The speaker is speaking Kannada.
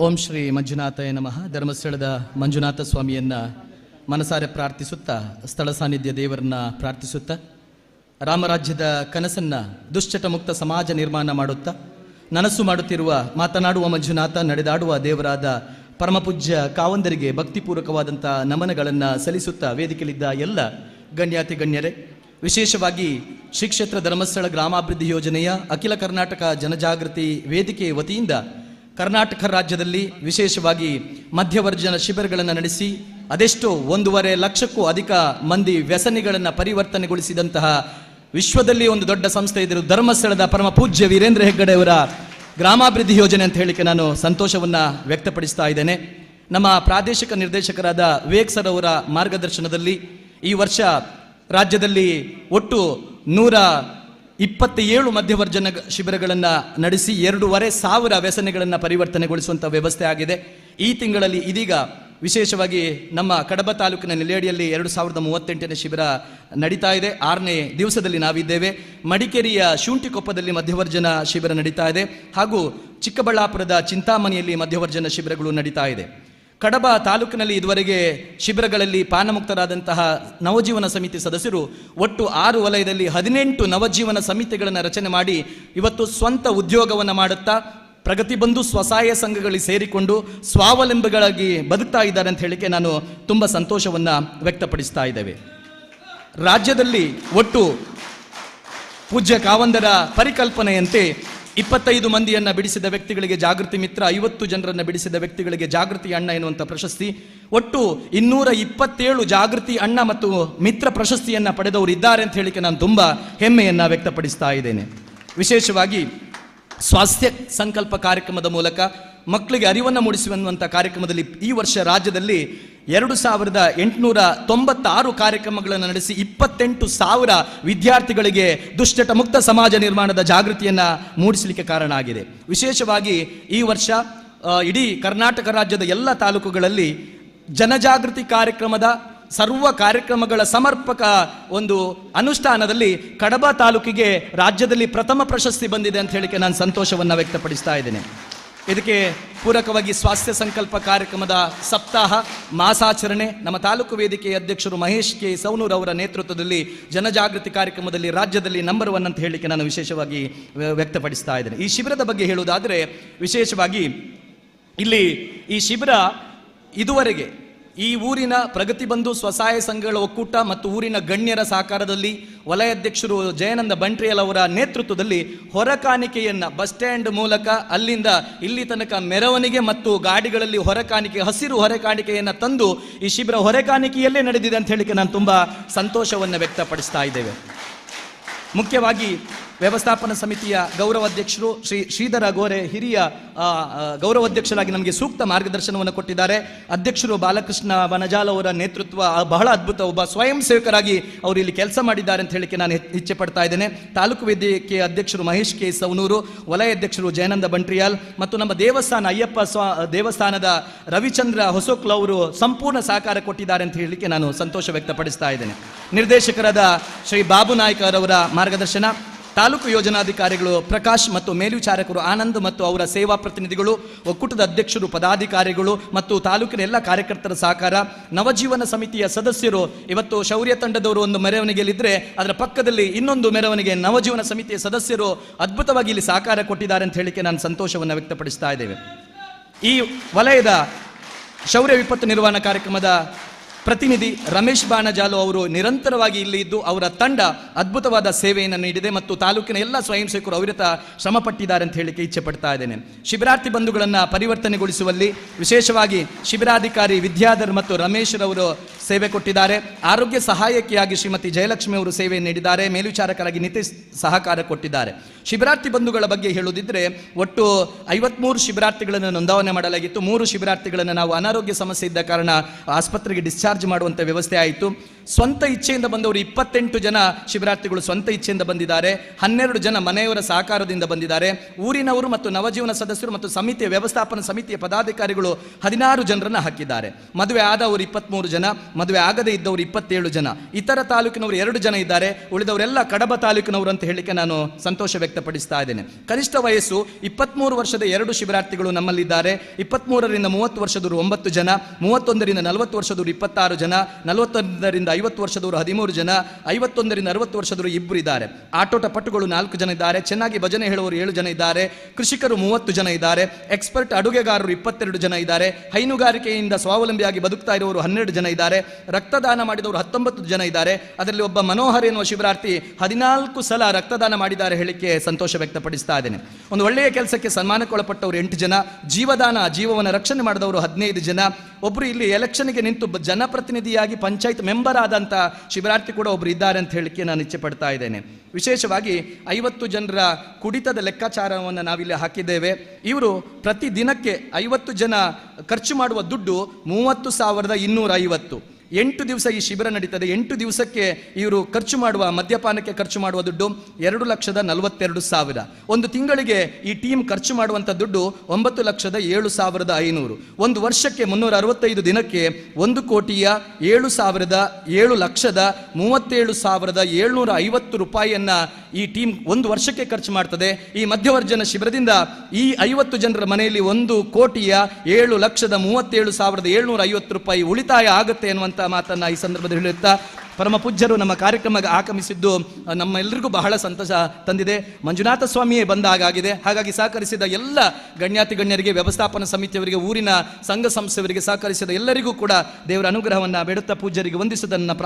ಓಂ ಶ್ರೀ ಮಂಜುನಾಥಯ ನಮಃ. ಧರ್ಮಸ್ಥಳದ ಮಂಜುನಾಥ ಸ್ವಾಮಿಯನ್ನ ಮನಸಾರೆ ಪ್ರಾರ್ಥಿಸುತ್ತಾ, ಸ್ಥಳ ಸಾನ್ನಿಧ್ಯ ದೇವರನ್ನ ಪ್ರಾರ್ಥಿಸುತ್ತಾ, ರಾಮರಾಜ್ಯದ ಕನಸನ್ನ ದುಶ್ಚಟ ಮುಕ್ತ ಸಮಾಜ ನಿರ್ಮಾಣ ಮಾಡುತ್ತಾ, ನನಸು ಮಾಡುತ್ತಿರುವ, ಮಾತನಾಡುವ ಮಂಜುನಾಥ, ನಡೆದಾಡುವ ದೇವರಾದ ಪರಮಪೂಜ್ಯ ಕಾವಂದರಿಗೆ ಭಕ್ತಿಪೂರ್ವಕವಾದಂಥ ನಮನಗಳನ್ನು ಸಲ್ಲಿಸುತ್ತಾ ವೇದಿಕೆಯಲ್ಲಿದ್ದ ಎಲ್ಲ ಗಣ್ಯಾತಿ ಗಣ್ಯರೇ ವಿಶೇಷವಾಗಿ ಶ್ರೀ ಕ್ಷೇತ್ರ ಧರ್ಮಸ್ಥಳ ಗ್ರಾಮಾಭಿವೃದ್ಧಿ ಯೋಜನೆಯ ಅಖಿಲ ಕರ್ನಾಟಕ ಜನಜಾಗೃತಿ ವೇದಿಕೆ ವತಿಯಿಂದ ಕರ್ನಾಟಕ ರಾಜ್ಯದಲ್ಲಿ ವಿಶೇಷವಾಗಿ ಮಧ್ಯವರ್ಜನ ಶಿಬಿರಗಳನ್ನು ನಡೆಸಿ ಅದೆಷ್ಟೋ ಒಂದೂವರೆ ಲಕ್ಷಕ್ಕೂ ಅಧಿಕ ಮಂದಿ ವ್ಯಸನಿಗಳನ್ನು ಪರಿವರ್ತನೆಗೊಳಿಸಿದಂತಹ ವಿಶ್ವದಲ್ಲಿ ಒಂದು ದೊಡ್ಡ ಸಂಸ್ಥೆ ಇದ್ದರು ಧರ್ಮಸ್ಥಳದ ಪರಮ ಪೂಜ್ಯ ವೀರೇಂದ್ರ ಹೆಗ್ಗಡೆಯವರ ಗ್ರಾಮಾಭಿವೃದ್ಧಿ ಯೋಜನೆ ಅಂತ ಹೇಳಿಕೆ ನಾನು ಸಂತೋಷವನ್ನು ವ್ಯಕ್ತಪಡಿಸ್ತಾ ಇದ್ದೇನೆ. ನಮ್ಮ ಪ್ರಾದೇಶಿಕ ನಿರ್ದೇಶಕರಾದ ವಿವೇಕ್ ಸರ್ ಅವರ ಮಾರ್ಗದರ್ಶನದಲ್ಲಿ ಈ ವರ್ಷ ರಾಜ್ಯದಲ್ಲಿ ಒಟ್ಟು ನೂರ ಇಪ್ಪತ್ತ ಏಳು ಮಧ್ಯವರ್ಜನ ಶಿಬಿರಗಳನ್ನು ನಡೆಸಿ ಎರಡೂವರೆ ಸಾವಿರ ವ್ಯಸನಗಳನ್ನು ಪರಿವರ್ತನೆಗೊಳಿಸುವಂಥ ವ್ಯವಸ್ಥೆ ಆಗಿದೆ. ಈ ತಿಂಗಳಲ್ಲಿ ಇದೀಗ ವಿಶೇಷವಾಗಿ ನಮ್ಮ ಕಡಬ ತಾಲೂಕಿನ ನೆಲೆಯಡಿಯಲ್ಲಿ ಎರಡು ಸಾವಿರದ ಮೂವತ್ತೆಂಟನೇ ಶಿಬಿರ ನಡೀತಾ ಇದೆ. ಆರನೇ ದಿವಸದಲ್ಲಿ ನಾವಿದ್ದೇವೆ. ಮಡಿಕೇರಿಯ ಶುಂಠಿಕೊಪ್ಪದಲ್ಲಿ ಮಧ್ಯವರ್ಜನ ಶಿಬಿರ ನಡೀತಾ ಇದೆ ಹಾಗೂ ಚಿಕ್ಕಬಳ್ಳಾಪುರದ ಚಿಂತಾಮಣಿಯಲ್ಲಿ ಮಧ್ಯವರ್ಜನ ಶಿಬಿರಗಳು ನಡೀತಾ ಇದೆ. ಕಡಬ ತಾಲೂಕಿನಲ್ಲಿ ಇದುವರೆಗೆ ಶಿಬಿರಗಳಲ್ಲಿ ಪಾನಮುಕ್ತರಾದಂತಹ ನವಜೀವನ ಸಮಿತಿ ಸದಸ್ಯರು ಒಟ್ಟು ಆರು ವಲಯದಲ್ಲಿ ಹದಿನೆಂಟು ನವಜೀವನ ಸಮಿತಿಗಳನ್ನು ರಚನೆ ಮಾಡಿ ಇವತ್ತು ಸ್ವಂತ ಉದ್ಯೋಗವನ್ನು ಮಾಡುತ್ತಾ ಪ್ರಗತಿ ಬಂಧು ಸ್ವಸಹಾಯ ಸಂಘಗಳಿಗೆ ಸೇರಿಕೊಂಡು ಸ್ವಾವಲಂಬಿಗಳಾಗಿ ಬದುಕ್ತಾ ಇದ್ದಾರೆ ಅಂತ ಹೇಳಿಕೆ ನಾನು ತುಂಬ ಸಂತೋಷವನ್ನು ವ್ಯಕ್ತಪಡಿಸ್ತಾ ಇದ್ದೇವೆ. ರಾಜ್ಯದಲ್ಲಿ ಒಟ್ಟು ಪೂಜ್ಯ ಕಾವಂದರ ಪರಿಕಲ್ಪನೆಯಂತೆ ಇಪ್ಪತ್ತೈದು ಮಂದಿಯನ್ನು ಬಿಡಿಸಿದ ವ್ಯಕ್ತಿಗಳಿಗೆ ಜಾಗೃತಿ ಮಿತ್ರ, ಐವತ್ತು ಜನರನ್ನು ಬಿಡಿಸಿದ ವ್ಯಕ್ತಿಗಳಿಗೆ ಜಾಗೃತಿ ಅಣ್ಣ ಎನ್ನುವಂಥ ಪ್ರಶಸ್ತಿ. ಒಟ್ಟು ಇನ್ನೂರ ಇಪ್ಪತ್ತೇಳು ಜಾಗೃತಿ ಅಣ್ಣ ಮತ್ತು ಮಿತ್ರ ಪ್ರಶಸ್ತಿಯನ್ನು ಪಡೆದವರು ಇದ್ದಾರೆ ಅಂತ ಹೇಳಿಕೆ ನಾನು ತುಂಬ ಹೆಮ್ಮೆಯನ್ನು ವ್ಯಕ್ತಪಡಿಸ್ತಾ ಇದ್ದೇನೆ. ವಿಶೇಷವಾಗಿ ಸ್ವಾಸ್ಥ್ಯ ಸಂಕಲ್ಪ ಕಾರ್ಯಕ್ರಮದ ಮೂಲಕ ಮಕ್ಕಳಿಗೆ ಅರಿವನ್ನು ಮೂಡಿಸುವಂಥ ಕಾರ್ಯಕ್ರಮದಲ್ಲಿ ಈ ವರ್ಷ ರಾಜ್ಯದಲ್ಲಿ ಎರಡು ಸಾವಿರದ ಎಂಟುನೂರ ತೊಂಬತ್ತಾರು ಕಾರ್ಯಕ್ರಮಗಳನ್ನು ನಡೆಸಿ ಇಪ್ಪತ್ತೆಂಟು ಸಾವಿರ ವಿದ್ಯಾರ್ಥಿಗಳಿಗೆ ದುಶ್ಚಟ ಮುಕ್ತ ಸಮಾಜ ನಿರ್ಮಾಣದ ಜಾಗೃತಿಯನ್ನು ಮೂಡಿಸಲಿಕ್ಕೆ ಕಾರಣ ಆಗಿದೆ. ವಿಶೇಷವಾಗಿ ಈ ವರ್ಷ ಇಡೀ ಕರ್ನಾಟಕ ರಾಜ್ಯದ ಎಲ್ಲ ತಾಲೂಕುಗಳಲ್ಲಿ ಜನಜಾಗೃತಿ ಕಾರ್ಯಕ್ರಮದ ಸರ್ವ ಕಾರ್ಯಕ್ರಮಗಳ ಸಮರ್ಪಕ ಒಂದು ಅನುಷ್ಠಾನದಲ್ಲಿ ಕಡಬ ತಾಲೂಕಿಗೆ ರಾಜ್ಯದಲ್ಲಿ ಪ್ರಥಮ ಪ್ರಶಸ್ತಿ ಬಂದಿದೆ ಅಂತ ಹೇಳಿಕೆ ನಾನು ಸಂತೋಷವನ್ನು ವ್ಯಕ್ತಪಡಿಸ್ತಾ ಇದ್ದೇನೆ. ಇದಕ್ಕೆ ಪೂರಕವಾಗಿ ಸ್ವಾಸ್ಥ್ಯ ಸಂಕಲ್ಪ ಕಾರ್ಯಕ್ರಮದ ಸಪ್ತಾಹ, ಮಾಸಾಚರಣೆ. ನಮ್ಮ ತಾಲೂಕು ವೇದಿಕೆಯ ಅಧ್ಯಕ್ಷರು ಮಹೇಶ್ ಕೆ. ಸೌನೂರ್ ಅವರ ನೇತೃತ್ವದಲ್ಲಿ ಜನಜಾಗೃತಿ ಕಾರ್ಯಕ್ರಮದಲ್ಲಿ ರಾಜ್ಯದಲ್ಲಿ ನಂಬರ್ ಒನ್ ಅಂತ ಹೇಳಲಿಕ್ಕೆ ನಾನು ವಿಶೇಷವಾಗಿ ವ್ಯ- ವ್ಯಕ್ತಪಡಿಸ್ತಾ ಇದ್ದೇನೆ. ಈ ಶಿಬಿರದ ಬಗ್ಗೆ ಹೇಳುವುದಾದರೆ, ವಿಶೇಷವಾಗಿ ಇಲ್ಲಿ ಈ ಶಿಬಿರ ಇದುವರೆಗೆ ಈ ಊರಿನ ಪ್ರಗತಿ ಬಂಧು ಸ್ವಸಹಾಯ ಸಂಘಗಳ ಒಕ್ಕೂಟ ಮತ್ತು ಊರಿನ ಗಣ್ಯರ ಸಹಕಾರದಲ್ಲಿ ವಲಯಾಧ್ಯಕ್ಷರು ಜಯನಂದ ಬಂಟ್ರಿಯಲ್ ಅವರ ನೇತೃತ್ವದಲ್ಲಿ ಹೊರಕಾಣಿಕೆಯನ್ನು ಬಸ್ ಸ್ಟ್ಯಾಂಡ್ ಮೂಲಕ ಅಲ್ಲಿಂದ ಇಲ್ಲಿ ತನಕ ಮೆರವಣಿಗೆ ಮತ್ತು ಗಾಡಿಗಳಲ್ಲಿ ಹೊರಕಾಣಿಕೆ ಹಸಿರು ಹೊರಕಾಣಿಕೆಯನ್ನು ತಂದು ಈ ಶಿಬಿರ ಹೊರಕಾಣಿಕೆಯಲ್ಲೇ ನಡೆದಿದೆ ಅಂತ ಹೇಳಿಕೆ ನಾನು ತುಂಬ ಸಂತೋಷವನ್ನು ವ್ಯಕ್ತಪಡಿಸ್ತಾ ಇದ್ದೇವೆ. ಮುಖ್ಯವಾಗಿ ವ್ಯವಸ್ಥಾಪನಾ ಸಮಿತಿಯ ಗೌರವಾಧ್ಯಕ್ಷರು ಶ್ರೀ ಶ್ರೀಧರ ಗೋರೆ, ಹಿರಿಯ ಗೌರವಾಧ್ಯಕ್ಷರಾಗಿ ನಮಗೆ ಸೂಕ್ತ ಮಾರ್ಗದರ್ಶನವನ್ನು ಕೊಟ್ಟಿದ್ದಾರೆ. ಅಧ್ಯಕ್ಷರು ಬಾಲಕೃಷ್ಣ ಬನಜಾಲ ಅವರ ನೇತೃತ್ವ ಬಹಳ ಅದ್ಭುತ ಒಬ್ಬ ಸ್ವಯಂ ಸೇವಕರಾಗಿ ಅವರು ಇಲ್ಲಿ ಕೆಲಸ ಮಾಡಿದ್ದಾರೆ ಅಂತ ಹೇಳಿಕೆ ನಾನು ಇಚ್ಛೆ ಪಡ್ತಾ ಇದ್ದೇನೆ. ತಾಲೂಕು ವೇದಿಕೆಯ ಅಧ್ಯಕ್ಷರು ಮಹೇಶ್ ಕೆ ಸವನೂರು, ವಲಯ ಅಧ್ಯಕ್ಷರು ಜಯನಂದ ಬಂಟ್ರಿಯಾಲ್ ಮತ್ತು ನಮ್ಮ ದೇವಸ್ಥಾನ ಅಯ್ಯಪ್ಪ ಸ್ವಾ, ದೇವಸ್ಥಾನದ ರವಿಚಂದ್ರ ಹೊಸೋಕ್ಲ ಅವರು ಸಂಪೂರ್ಣ ಸಹಕಾರ ಕೊಟ್ಟಿದ್ದಾರೆ ಅಂತ ಹೇಳಲಿಕ್ಕೆ ನಾನು ಸಂತೋಷ ವ್ಯಕ್ತಪಡಿಸ್ತಾ ಇದ್ದೇನೆ. ನಿರ್ದೇಶಕರಾದ ಶ್ರೀ ಬಾಬು ನಾಯ್ಕರವರ ಮಾರ್ಗದರ್ಶನ. ತಾಲೂಕು ಯೋಜನಾಧಿಕಾರಿಗಳು ಪ್ರಕಾಶ್ ಮತ್ತು ಮೇಲ್ವಿಚಾರಕರು ಆನಂದ್ ಮತ್ತು ಅವರ ಸೇವಾ ಪ್ರತಿನಿಧಿಗಳು, ಒಕ್ಕೂಟದ ಅಧ್ಯಕ್ಷರು, ಪದಾಧಿಕಾರಿಗಳು ಮತ್ತು ತಾಲೂಕಿನ ಎಲ್ಲ ಕಾರ್ಯಕರ್ತರ ಸಹಕಾರ, ನವಜೀವನ ಸಮಿತಿಯ ಸದಸ್ಯರು, ಇವತ್ತು ಶೌರ್ಯ ತಂಡದವರು ಒಂದು ಮೆರವಣಿಗೆಯಲ್ಲಿದ್ದರೆ ಅದರ ಪಕ್ಕದಲ್ಲಿ ಇನ್ನೊಂದು ಮೆರವಣಿಗೆ ನವಜೀವನ ಸಮಿತಿಯ ಸದಸ್ಯರು ಅದ್ಭುತವಾಗಿ ಇಲ್ಲಿ ಸಹಕಾರ ಕೊಟ್ಟಿದ್ದಾರೆ ಅಂತ ಹೇಳಿಕೆ ನಾನು ಸಂತೋಷವನ್ನು ವ್ಯಕ್ತಪಡಿಸ್ತಾ ಇದ್ದೇವೆ. ಈ ವಲಯದ ಶೌರ್ಯ ವಿಪತ್ತು ನಿರ್ವಹಣಾ ಕಾರ್ಯಕ್ರಮದ ಪ್ರತಿನಿಧಿ ರಮೇಶ್ ಬಾಣಜಾಲು ಅವರು ನಿರಂತರವಾಗಿ ಇಲ್ಲಿ ಇದ್ದು ಅವರ ತಂಡ ಅದ್ಭುತವಾದ ಸೇವೆಯನ್ನು ನೀಡಿದೆ ಮತ್ತು ತಾಲೂಕಿನ ಎಲ್ಲ ಸ್ವಯಂ ಸೇವಕರು ಅವಿರತ ಶ್ರಮ ಪಟ್ಟಿದ್ದಾರೆ ಅಂತ ಹೇಳಿಕೆ ಇಚ್ಛೆ ಪಡ್ತಾ ಇದ್ದೇನೆ. ಶಿಬಿರಾರ್ಥಿ ಬಂಧುಗಳನ್ನು ಪರಿವರ್ತನೆಗೊಳಿಸುವಲ್ಲಿ ವಿಶೇಷವಾಗಿ ಶಿಬಿರಾಧಿಕಾರಿ ವಿದ್ಯಾಧರ್ ಮತ್ತು ರಮೇಶ್ ರವರು ಸೇವೆ ಕೊಟ್ಟಿದ್ದಾರೆ. ಆರೋಗ್ಯ ಸಹಾಯಕಿಯಾಗಿ ಶ್ರೀಮತಿ ಜಯಲಕ್ಷ್ಮಿ ಅವರು ಸೇವೆ ನೀಡಿದ್ದಾರೆ. ಮೇಲ್ವಿಚಾರಕರಾಗಿ ನಿತೀಶ್ ಸಹಕಾರ ಕೊಟ್ಟಿದ್ದಾರೆ. ಶಿಬಿರಾರ್ಥಿ ಬಂಧುಗಳ ಬಗ್ಗೆ ಹೇಳುವುದಿದ್ರೆ ಒಟ್ಟು ಐವತ್ಮೂರು ಶಿಬಿರಾರ್ಥಿಗಳನ್ನು ನೋಂದಾವಣೆ ಮಾಡಲಾಗಿತ್ತು. ಮೂರು ಶಿಬಿರಾರ್ಥಿಗಳನ್ನು ನಾವು ಅನಾರೋಗ್ಯ ಸಮಸ್ಯೆ ಇದ್ದ ಕಾರಣ ಆಸ್ಪತ್ರೆಗೆ ಡಿಸ್ಚಾರ್ಜ್ ಡಿಸ್ಚಾರ್ಜ್ ಮಾಡುವಂಥ ವ್ಯವಸ್ಥೆ ಆಯಿತು. ಸ್ವಂತ ಇಚ್ಛೆಯಿಂದ ಬಂದವರು ಇಪ್ಪತ್ತೆಂಟು ಜನ ಶಿಬಿರಾರ್ಥಿಗಳು ಸ್ವಂತ ಇಚ್ಛೆಯಿಂದ ಬಂದಿದ್ದಾರೆ. ಹನ್ನೆರಡು ಜನ ಮನೆಯವರ ಸಹಕಾರದಿಂದ ಬಂದಿದ್ದಾರೆ. ಊರಿನವರು ಮತ್ತು ನವಜೀವನ ಸದಸ್ಯರು ಮತ್ತು ಸಮಿತಿಯ ವ್ಯವಸ್ಥಾಪನ ಸಮಿತಿಯ ಪದಾಧಿಕಾರಿಗಳು ಹದಿನಾರು ಜನರನ್ನು ಹಾಕಿದ್ದಾರೆ. ಮದುವೆ ಆದವರು ಇಪ್ಪತ್ಮೂರು ಜನ, ಮದುವೆ ಆಗದೇ ಇದ್ದವರು ಇಪ್ಪತ್ತೇಳು ಜನ. ಇತರ ತಾಲೂಕಿನವರು ಎರಡು ಜನ ಇದ್ದಾರೆ. ಉಳಿದವರೆಲ್ಲ ಕಡಬ ತಾಲೂಕಿನವರು ಅಂತ ಹೇಳಿಕ್ಕೆ ನಾನು ಸಂತೋಷ ವ್ಯಕ್ತಪಡಿಸ್ತಾ ಇದ್ದೇನೆ. ಕನಿಷ್ಠ ವಯಸ್ಸು ಇಪ್ಪತ್ಮೂರು ವರ್ಷದ ಎರಡು ಶಿಬಿರಾರ್ಥಿಗಳು ನಮ್ಮಲ್ಲಿದ್ದಾರೆ. ಇಪ್ಪತ್ತ್ಮೂರರಿಂದ ಮೂವತ್ತು ವರ್ಷದವರು ಒಂಬತ್ತು ಜನ, ಮೂವತ್ತೊಂದರಿಂದ ನಲವತ್ತು ವರ್ಷದವರು ಇಪ್ಪತ್ತಾರು ಜನ, ನಲವತ್ತೊಂದರಿಂದ ಐವತ್ತು ವರ್ಷದವರು, ಹದಿಮೂರು ಜನ, ಐವತ್ತೊಂದರಿಂದ ಅರವತ್ತು ವರ್ಷದವರು ಇಬ್ಬರು ಇದ್ದಾರೆ. ಆಟೋಟ ಪಟುಗಳು ನಾಲ್ಕು ಜನ ಇದ್ದಾರೆ, ಚೆನ್ನಾಗಿ ಭಜನೆ ಹೇಳುವವರು ಏಳು ಜನ ಇದ್ದಾರೆ, ಕೃಷಿಕರು ಮೂವತ್ತು ಜನ ಇದ್ದಾರೆ, ಎಕ್ಸ್ಪರ್ಟ್ ಅಡುಗೆಗಾರರು ಇಪ್ಪತ್ತೆರಡು ಜನ ಇದ್ದಾರೆ, ಹೈನುಗಾರಿಕೆಯಿಂದ ಸ್ವಾವಲಂಬಿಯಾಗಿ ಬದುಕ್ತಾ ಇರುವವರು ಹನ್ನೆರಡು ಜನ ಇದ್ದಾರೆ, ರಕ್ತದಾನ ಮಾಡಿದವರು ಹತ್ತೊಂಬತ್ತು ಜನ ಇದ್ದಾರೆ, ಅದರಲ್ಲಿ ಒಬ್ಬ ಮನೋಹರ್ ಎನ್ನುವ ಶಿಬಿರಾರ್ಥಿ ಹದಿನಾಲ್ಕು ಸಲ ರಕ್ತದಾನ ಮಾಡಿದ್ದಾರೆ ಹೇಳಿಕೆ ಸಂತೋಷ ವ್ಯಕ್ತಪಡಿಸ್ತಾ ಇದ್ದೇನೆ. ಒಂದು ಒಳ್ಳೆಯ ಕೆಲಸಕ್ಕೆ ಸನ್ಮಾನಕ್ಕೊಳಪಟ್ಟವರು ಎಂಟು ಜನ, ಜೀವದಾನ, ಜೀವವನ್ನು ರಕ್ಷಣೆ ಮಾಡಿದವರು ಹದಿನೈದು ಜನ ಒಬ್ಬರು ಇಲ್ಲಿ ಎಲೆಕ್ಷನ್ಗೆ ನಿಂತು ಬ- ಜನಪ್ರತಿನಿಧಿಯಾಗಿ ಪಂಚಾಯತ್ ಮೆಂಬರ್ ಆದಂಥ ಶಿಬಿರಾರ್ಥಿ ಕೂಡ ಒಬ್ರು ಇದ್ದಾರೆ ಅಂತ ಹೇಳಿಕೆ ನಾನು ಇಚ್ಛೆ ಪಡ್ತಾ ಇದ್ದೇನೆ. ವಿಶೇಷವಾಗಿ ಐವತ್ತು ಜನರ ಕುಡಿತದ ಲೆಕ್ಕಾಚಾರವನ್ನು ನಾವಿಲ್ಲಿ ಹಾಕಿದ್ದೇವೆ. ಇವರು ಪ್ರತಿ ದಿನಕ್ಕೆ ಐವತ್ತು ಜನ ಖರ್ಚು ಮಾಡುವ ದುಡ್ಡು ಮೂವತ್ತು ಸಾವಿರದ ಇನ್ನೂರ ಐವತ್ತು ಎಂಟು ದಿವಸ ಈ ಶಿಬಿರ ನಡೀತದೆ. ಎಂಟು ದಿವಸಕ್ಕೆ ಇವರು ಖರ್ಚು ಮಾಡುವ, ಮದ್ಯಪಾನಕ್ಕೆ ಖರ್ಚು ಮಾಡುವ ದುಡ್ಡು ಎರಡು ಲಕ್ಷದ ನಲವತ್ತೆರಡು ಸಾವಿರ. ಒಂದು ತಿಂಗಳಿಗೆ ಈ ಟೀಮ್ ಖರ್ಚು ಮಾಡುವಂಥ ದುಡ್ಡು ಒಂಬತ್ತು ಲಕ್ಷದ ಏಳು ಸಾವಿರದ ಐನೂರು. ಒಂದು ವರ್ಷಕ್ಕೆ ಮುನ್ನೂರ ಅರವತ್ತೈದು ದಿನಕ್ಕೆ ಒಂದು ಕೋಟಿಯ ಏಳು ಸಾವಿರದ ಏಳು ಲಕ್ಷದ ಮೂವತ್ತೇಳು ಸಾವಿರದ ಏಳ್ನೂರ ಐವತ್ತು ರೂಪಾಯಿಯನ್ನ ಈ ಟೀಮ್ ಒಂದು ವರ್ಷಕ್ಕೆ ಖರ್ಚು ಮಾಡ್ತದೆ. ಈ ಮಧ್ಯವರ್ಜನ ಶಿಬಿರದಿಂದ ಈ ಐವತ್ತು ಜನರ ಮನೆಯಲ್ಲಿ ಒಂದು ಕೋಟಿಯ ಏಳು ಲಕ್ಷದ ಮೂವತ್ತೇಳು ಸಾವಿರದ ಏಳ್ನೂರ ಐವತ್ತು ರೂಪಾಯಿ ಉಳಿತಾಯ ಆಗುತ್ತೆ ಎನ್ನುವಂಥ ಮಾತನ್ನ ಈ ಸಂದರ್ಭದಲ್ಲಿ ಹೇಳುತ್ತಾ ಪರಮ ಪೂಜ್ಯರು ನಮ್ಮ ಕಾರ್ಯಕ್ರಮಕ್ಕೆ ಆಗಮಿಸಿದ್ದು ನಮ್ಮೆಲ್ಲರಿಗೂ ಬಹಳ ಸಂತೋಷ ತಂದಿದೆ. ಮಂಜುನಾಥ ಸ್ವಾಮಿಯೇ ಬಂದಾಗಿದೆ ಹಾಗಾಗಿ ಸಹಕರಿಸಿದ ಎಲ್ಲ ಗಣ್ಯಾತಿ ಗಣ್ಯರಿಗೆ, ವ್ಯವಸ್ಥಾಪನಾ ಸಮಿತಿಯವರಿಗೆ, ಊರಿನ ಸಂಘ ಸಂಸ್ಥೆಯವರಿಗೆ ಸಹಕರಿಸಿದ ಎಲ್ಲರಿಗೂ ಕೂಡ ದೇವರ ಅನುಗ್ರಹವನ್ನು ಬೇಡುತ್ತಾ ಪೂಜ್ಯರಿಗೆ ವಂದಿಸುವುದನ್ನು